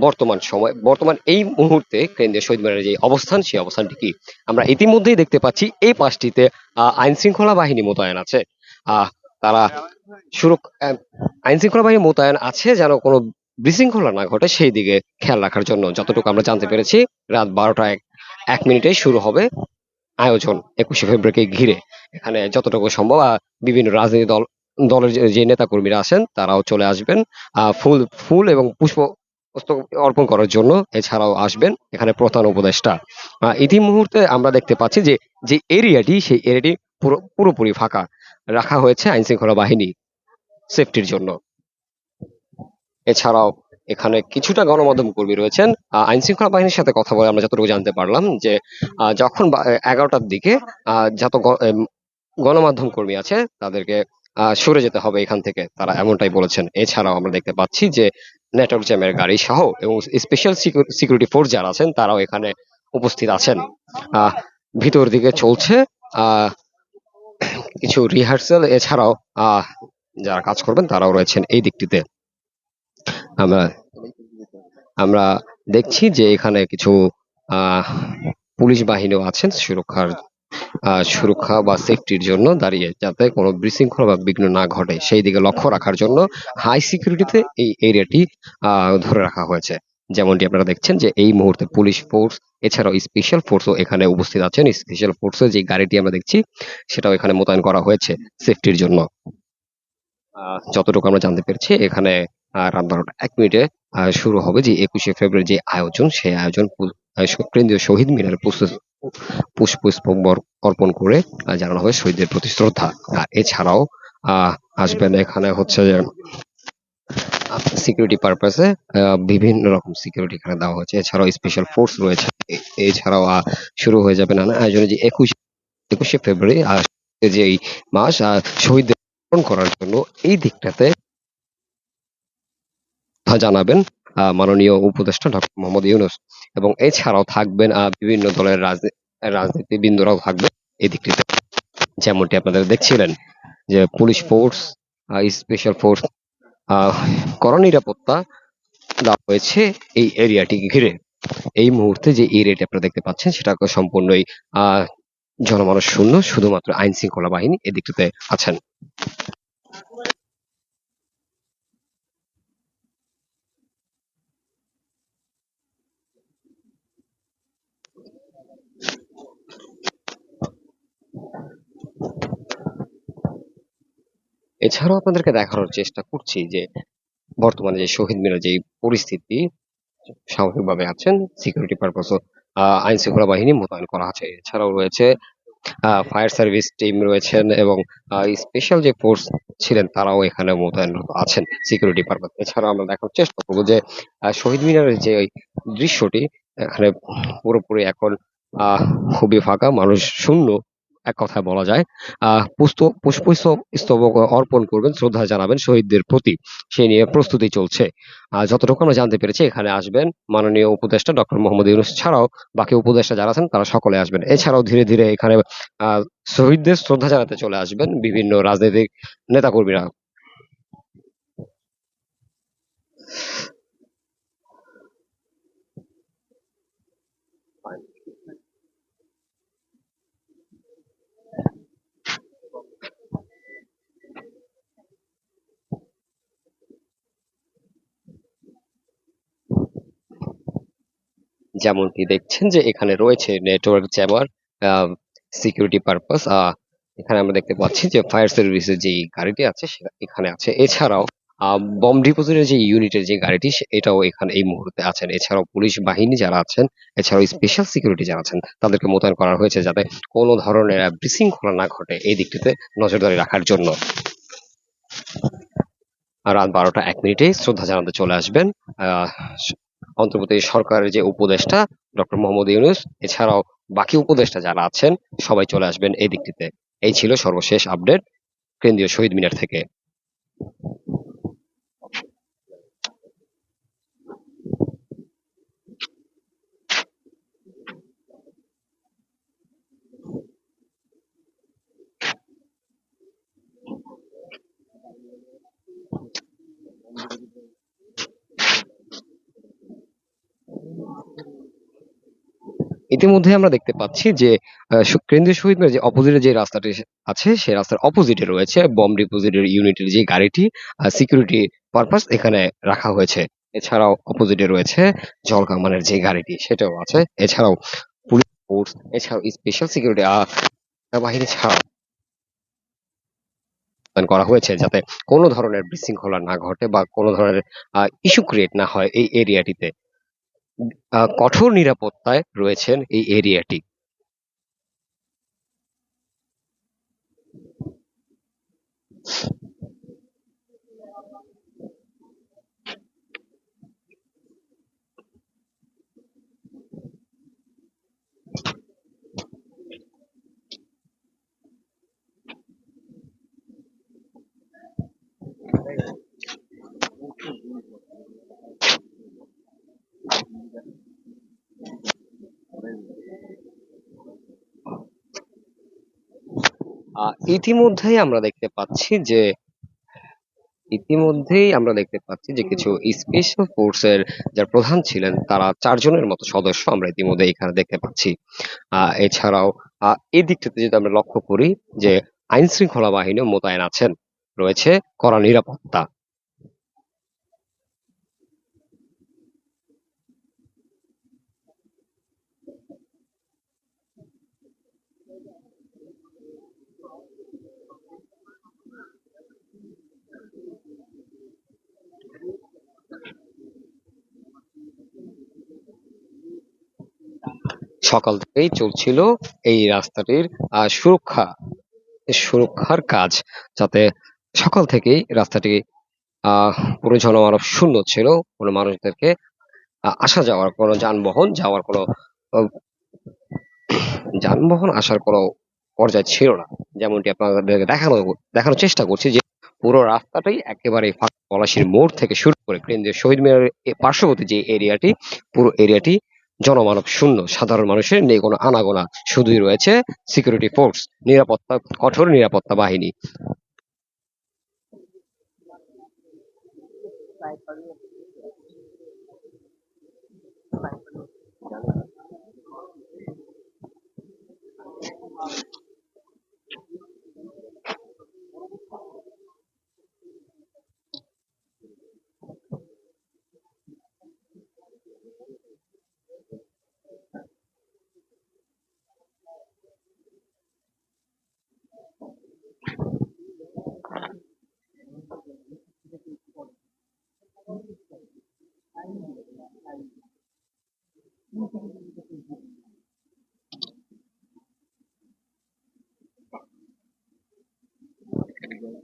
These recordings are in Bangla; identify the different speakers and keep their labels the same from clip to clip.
Speaker 1: বর্তমান সময়, বর্তমান এই মুহূর্তে কেন্দ্রীয় শহীদ মিনারের যে অবস্থান, সেই অবস্থানটি কি? আমরা ইতিমধ্যেই দেখতে পাচ্ছি এই পাশটিতে আইন শৃঙ্খলা বাহিনী মোতায়েন আছে। তারা আইন শৃঙ্খলা বাহিনী মোতায়েন আছে যেন কোনো বিশৃঙ্খলা না ঘটে সেই দিকে খেয়াল রাখার জন্য। যতটুকু আমরা জানতে পেরেছি, রাত বারোটা এক মিনিটেই শুরু হবে আয়োজন একুশে ফেব্রুয়ারিকে ঘিরে। এখানে যতটুকু সম্ভব বিভিন্ন রাজনৈতিক দল, দলের যে- নেতা কর্মীরা আছেন, তারাও চলে আসবেন। ফুল ফুল এবং পুষ্প অর্পণ করার জন্য এছাড়াও আসবেন এখানে প্রধান উপদেষ্টা। ইতি মুহূর্তে আমরা দেখতে পাচ্ছি যে যে এরিয়াটি, সেই এরিয়াটি পুরো, পুরোপুরি ফাঁকা। রাখা হয়েছে আইন শৃঙ্খলা বাহিনী সেফটির জন্য। এছাড়াও এখানে কিছুটা গণমাধ্যম কর্মী রয়েছেন। আইন শৃঙ্খলা বাহিনীর সাথে কথা বলে আমরা যতটুকু জানতে পারলাম যে যখন এগারোটার দিকে যত গণমাধ্যম কর্মী আছে, তাদেরকে সরে যেতে হবে এখান থেকে। তারা এমনটাই বলেছেন। এছাড়াও আমরা দেখতে পাচ্ছি যে নেটওয়ার্ক জ্যামের গাড়ি সহ এবং স্পেশাল সিকিউরিটি ফোর্স যারা আছেন, তারাও এখানে উপস্থিত আছেন। ভিতর দিকে চলছে কিছু রিহার্সাল এছাড়াও যারা কাজ করবেন, তারাও রয়েছেন এই দিকটিতে। আমরা আমরা দেখছি যে এখানে কিছু পুলিশ বাহিনীও আছেন সুরক্ষার সুরক্ষা বা সেফটির জন্য দাঁড়িয়ে যাতে কোনো বিশৃঙ্খলা বা বিঘ্ন না ঘটে। সেই দিকে লক্ষ্য রাখার জন্য হাই সিকিউরিটিতে এই এরিয়াটি ধরে রাখা হয়েছে। যেমনটি আপনারা দেখছেন যে এই মুহূর্তে পুলিশ ফোর্স এছাড়াও স্পেশাল ফোর্সও এখানে উপস্থিত আছেন। স্পেশাল ফোর্সের যে গাড়িটি আমরা দেখছি, সেটাও এখানে মোতায়েন করা হয়েছে সেফটির জন্য। যতটুকু আমরা জানতে পেরেছি, এখানে রাত বারোটা এক মিনিটে শুরু হবে যে একুশে ফেব্রুয়ারি যে আয়োজন, সেই আয়োজন কেন্দ্রীয় শহীদ মিনারে পুষ্প- পুষ্প অর্পণ করে জানানো হবে শহীদদের প্রতি শ্রদ্ধা। এছাড়াও আসবেন এখানে হচ্ছে যে সিকিউরিটি পারপাসে বিভিন্ন রকম সিকিউরিটি এখানে দেওয়া হয়েছে। এছাড়াও স্পেশাল ফোর্স রয়েছে। এছাড়াও শুরু হয়ে যাবে নানা আয়োজনে যে একুশ, একুশে ফেব্রুয়ারি যে এই মাস শহীদদের করার জন্য এই দিকটাতে জানাবেন। মাননীয় উপদেষ্টা ডক্টর মোহাম্মদ ইউনুস। এবং এছাড়াও থাকবেন বিভিন্ন দলের রাজনী- রাজনীতিবৃন্দরাও থাকবে এই দিকটিতে। যেমনটি আপনাদের দেখছিলেন যে পুলিশ ফোর্স স্পেশাল ফোর্স কড়া নিরাপত্তা দেওয়া হয়েছে এই এরিয়াটিকে ঘিরে। এই মুহূর্তে যে এরিয়াটি আপনারা দেখতে পাচ্ছেন, সেটা সম্পূর্ণই, আহ জনমানুষ শূন্য, শুধুমাত্র আইন শৃঙ্খলা বাহিনী এদিকটাতে আছেন। এছাড়াও আপনাদেরকে দেখানোর চেষ্টা করছি যে বর্তমানে যে শহীদ মিনার যে পরিস্থিতি, স্বাভাবিকভাবে আছেন সিকিউরিটি পারপাসও আইন শৃঙ্খলা বাহিনী মোতায়েন করা আছে। এছাড়াও রয়েছে ফায়ার সার্ভিস টিম রয়েছেন এবং স্পেশাল যে ফোর্স ছিলেন তারাও এখানে মোতায়েন আছেন সিকিউরিটি পারপাস এছাড়াও আমরা দেখার চেষ্টা করব যে শহীদ মিনারের যে দৃশ্যটি, এখানে পুরোপুরি এখন খুবই ফাঁকা, মানুষ শূন্য এক কথায় বলা যায়। আহ পুষ্প, পুষ্পস্তবক অর্পণ করবেন, শ্রদ্ধা জানাবেন শহীদদের প্রতি। সেই নিয়ে প্রস্তুতি চলছে। যতটুকু আমরা জানতে পেরেছি, এখানে আসবেন মাননীয় উপদেষ্টা ডক্টর মোহাম্মদ ইউনুস ছাড়াও বাকি উপদেষ্টা যারা আছেন, তারা সকলে আসবেন। এছাড়াও ধীরে ধীরে এখানে, আহ শহীদদের শ্রদ্ধা জানাতে চলে আসবেন বিভিন্ন রাজনৈতিক নেতাকর্মীরা। যেমনটি দেখছেন যে এখানে রয়েছে নেটওয়ার্ক জ্যামার সিকিউরিটি পারপাস এখানে আমরা দেখতে পাচ্ছি যে ফায়ার সার্ভিসের যে গাড়িটি আছে সেটা এখানে আছে। এছাড়াও বম ডিপোজিটের যে ইউনিটের যে গাড়িটি এটাও এখানে এই মুহূর্তে আছেন। এছাড়াও পুলিশ বাহিনী যারা আছেন, এছাড়াও স্পেশাল সিকিউরিটি যারা আছেন, তাদেরকে মোতায়েন করা হয়েছে যাতে কোনো ধরনের বিশৃঙ্খলা না ঘটে এই দিকটিতে নজরদারি রাখার জন্য। রাত বারোটা এক মিনিটে শ্রদ্ধা জানাতে চলে আসবেন অন্তর্বর্তী সরকারের যে উপদেষ্টা ডক্টর মোহাম্মদ ইউনুস, এছাড়াও বাকি উপদেষ্টা যারা আছেন, সবাই চলে আসবেন এই দিকটিতে। এই ছিল সর্বশেষ আপডেট কেন্দ্রীয় শহীদ মিনার থেকে। ইতিমধ্যে আমরা দেখতে পাচ্ছি যে কেন্দ্রীয় শহীদ মিনার যে অপোজিটে যে রাস্তাটি আছে সেই রাস্তার অপোজিটে রয়েছে বম ডিপোজিটের ইউনিটের যে গাড়িটি সিকিউরিটি পারপাস এখানে রাখা হয়েছে। এছাড়াও অপোজিটে রয়েছে জল কামানের যে গাড়িটি, সেটাও আছে। এছাড়াও পুলিশ ফোর্স এছাড়াও স্পেশাল সিকিউরিটি বাহিনী ছাড়াও করা হয়েছে যাতে কোনো ধরনের বিশৃঙ্খলা না ঘটে বা কোনো ধরনের ইস্যু ক্রিয়েট না হয় এই এরিয়াটিতে কঠোর নিরাপত্তায় রয়েছেন এই এরিয়াটি। ইতিমধ্যেই আমরা দেখতে পাচ্ছি যে ইতিমধ্যেই আমরা দেখতে পাচ্ছি যে কিছু স্পেশাল ফোর্সের যারা প্রধান ছিলেন তারা চারজনের মতো সদস্য আমরা ইতিমধ্যে এখানে দেখতে পাচ্ছি। আহ, এছাড়াও আহ, দিকটাতে যদি আমরা লক্ষ্য করি যে আইন শৃঙ্খলা বাহিনীও মোতায়েন আছেন রয়েছে কড়া নিরাপত্তা। সকাল থেকেই চলছিল এই রাস্তাটির আহ, সুরক্ষা সুরক্ষার কাজ যাতে সকাল থেকেই রাস্তাটি আহ পুরো জনমানব শূন্য ছিল। কোনো মানুষদেরকে আসা যাওয়ার কোনো যানবাহন যাওয়ার কোনো যানবাহন আসার কোনো পর্যায়ে ছিল না। যেমনটি আপনাদেরকে দেখানো দেখানোর চেষ্টা করছি যে পুরো রাস্তাটাই একেবারে পলাশির মোড় থেকে শুরু করে কেন্দ্রীয় শহীদ মিনারের পার্শ্ববর্তী যে এরিয়াটি পুরো এরিয়াটি জনমানব শূন্য। সাধারণ মানুষের নেই কোনো আনাগোনা শুধুই রয়েছে সিকিউরিটি ফোর্স নিরাপত্তা কঠোর নিরাপত্তা বাহিনী। Thank you.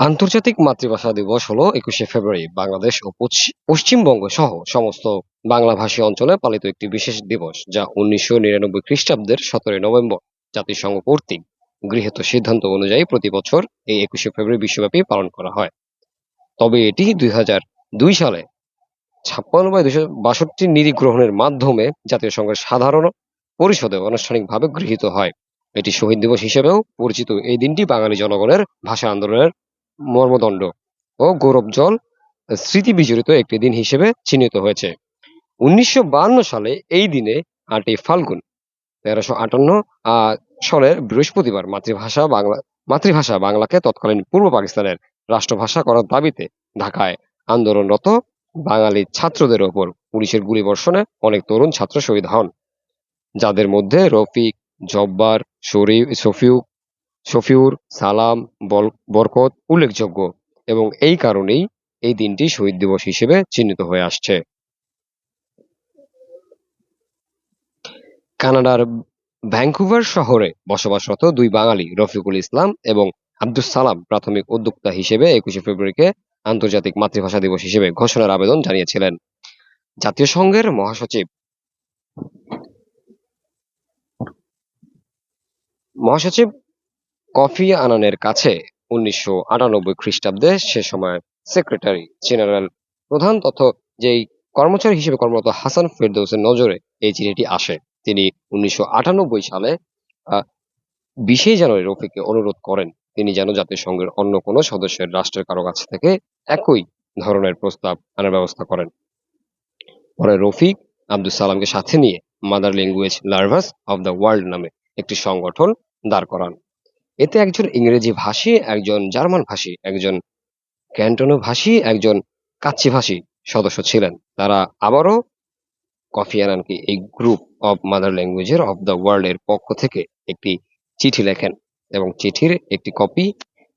Speaker 1: আন্তর্জাতিক মাতৃভাষা দিবস হলো একুশে ফেব্রুয়ারি, বাংলাদেশ ও পশ্চিমবঙ্গ সহ সমস্ত বাংলাভাষী অঞ্চলে পালিত একটি বিশেষ দিবস, যা উনিশশো নিরানব্বই খ্রিস্টাব্দের সতেরোই নভেম্বর জাতিসংঘ কর্তৃক গৃহীত সিদ্ধান্ত অনুযায়ী প্রতি বছর এই একুশে ফেব্রুয়ারি বিশ্বব্যাপী পালন করা হয়। তবে এটি দুই হাজার দুই সালে ছাপ্পান্ন বাই দুশো বাষট্টি নীতি গ্রহণের মাধ্যমে জাতীয় সংঘের সাধারণ পরিষদে আনুষ্ঠানিকভাবে গৃহীত হয়। এটি শহীদ দিবস হিসেবেও পরিচিত। এই দিনটি বাঙালি জনগণের ভাষা আন্দোলনের মর্মদণ্ড ও গৌরবজল স্মৃতি বিজড়িত একটি দিন হিসেবে চিহ্নিত হয়েছে। উনিশশো সালে এই দিনে আটই ফাল্গুন, তেরোশো আটান্ন সালের বৃহস্পতিবার মাতৃভাষা বাংলা, মাতৃভাষা বাংলাকে তৎকালীন পূর্ব পাকিস্তানের রাষ্ট্রভাষা করার দাবিতে ঢাকায় আন্দোলনরত বাঙালি ছাত্রদের ওপর পুলিশের গুলিবর্ষণে অনেক তরুণ ছাত্র শহীদ হন। যাদের মধ্যে রফিক, জব্বার শফিউর সালাম বরকত উল্লেখযোগ্য এবং এই কারণেই এই দিনটি শহীদ দিবস হিসেবে চিহ্নিত হয়ে আসছে। কানাডার ভ্যাঙ্কুভার শহরে বসবাসরত দুই বাঙালি, রফিকুল ইসলাম এবং আব্দুস সালাম, প্রাথমিক উদ্যোক্তা হিসেবে একুশে ফেব্রুয়ারিকে আন্তর্জাতিক মাতৃভাষা দিবস হিসেবে ঘোষণার আবেদন জানিয়েছিলেন। জাতীয় সংঘের মহাসচিব মহাসচিব, কফি আনানের কাছে উনিশশো আটানব্বই খ্রিস্টাব্দে সে সময় সেক্রেটারি জেনারেল প্রধান তথ্য যেই কর্মচারী হিসেবে কর্মরত হাসান ফেরদৌসের নজরে এই চিঠিটি আসে। তিনি উনিশশো আটানব্বই সালে বিশে জানুয়ারি রফিককে অনুরোধ করেন। তিনি যেন জাতিসংঘের অন্য কোনো সদস্যের রাষ্ট্রের কারও কাছ থেকে একই ধরনের প্রস্তাব আনার ব্যবস্থা করেন। পরে রফিক আব্দুল সালামকে সাথে নিয়ে mother language lovers of the world নামে একটি সংগঠন দাঁড় করান। এতে একজন ইংরেজি ভাষী, একজন জার্মান ভাষী, একজন ক্যান্টনো ভাষী, একজন কাচ্চি ভাষী সদস্য ছিলেন। তারা আবারও কফি আনানকে এই গ্রুপ অব মাদার ল্যাঙ্গুয়েজের অব দ্য ওয়ার্ল্ড এর পক্ষ থেকে একটি চিঠি লেখেন এবং চিঠির একটি কপি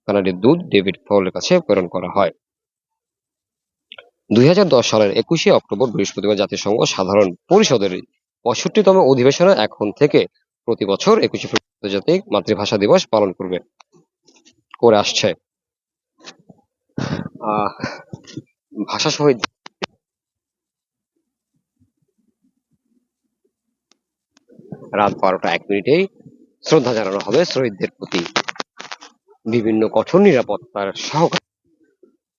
Speaker 1: কানাডের দূত ডেভিড ফলের কাছে প্রেরণ করা হয়। দুই হাজার দশ সালের একুশে অক্টোবর বৃহস্পতিবার জাতিসংঘ সাধারণ পরিষদের পঁয়ষট্টিতম অধিবেশনে এখন থেকে প্রতি বছর একুশে ফেব্রুয়ারি আন্তর্জাতিক মাতৃভাষা দিবস পালন করবে, করে আসছে। ভাষা শহীদ রাত বারোটা এক মিনিটেই শ্রদ্ধা জানানো হবে শহীদদের প্রতি। বিভিন্ন কঠোর নিরাপত্তার সহকারে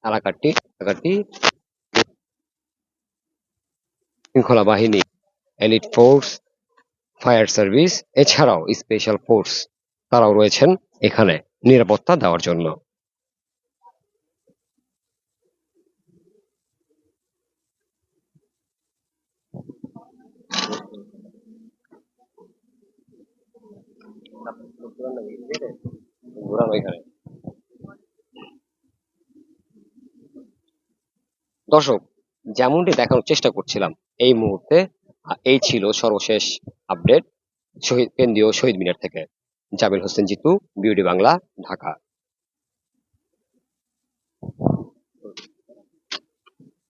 Speaker 1: এলাকাটি এলাকাটি শৃঙ্খলা বাহিনী এলিট ফোর্স ফায়ার সার্ভিস, এছাড়াও স্পেশাল ফোর্স তারাও রয়েছেন এখানে নিরাপত্তা দেওয়ার জন্য। দর্শক, যেমনটি দেখানোর চেষ্টা করছিলাম, এই মুহূর্তে এই ছিল সর্বশেষ আপডেট শহীদ কেন্দ্রীয় শহীদ মিনার থেকে। জামিল হোসেন জিতু বিউটি বাংলা ঢাকা।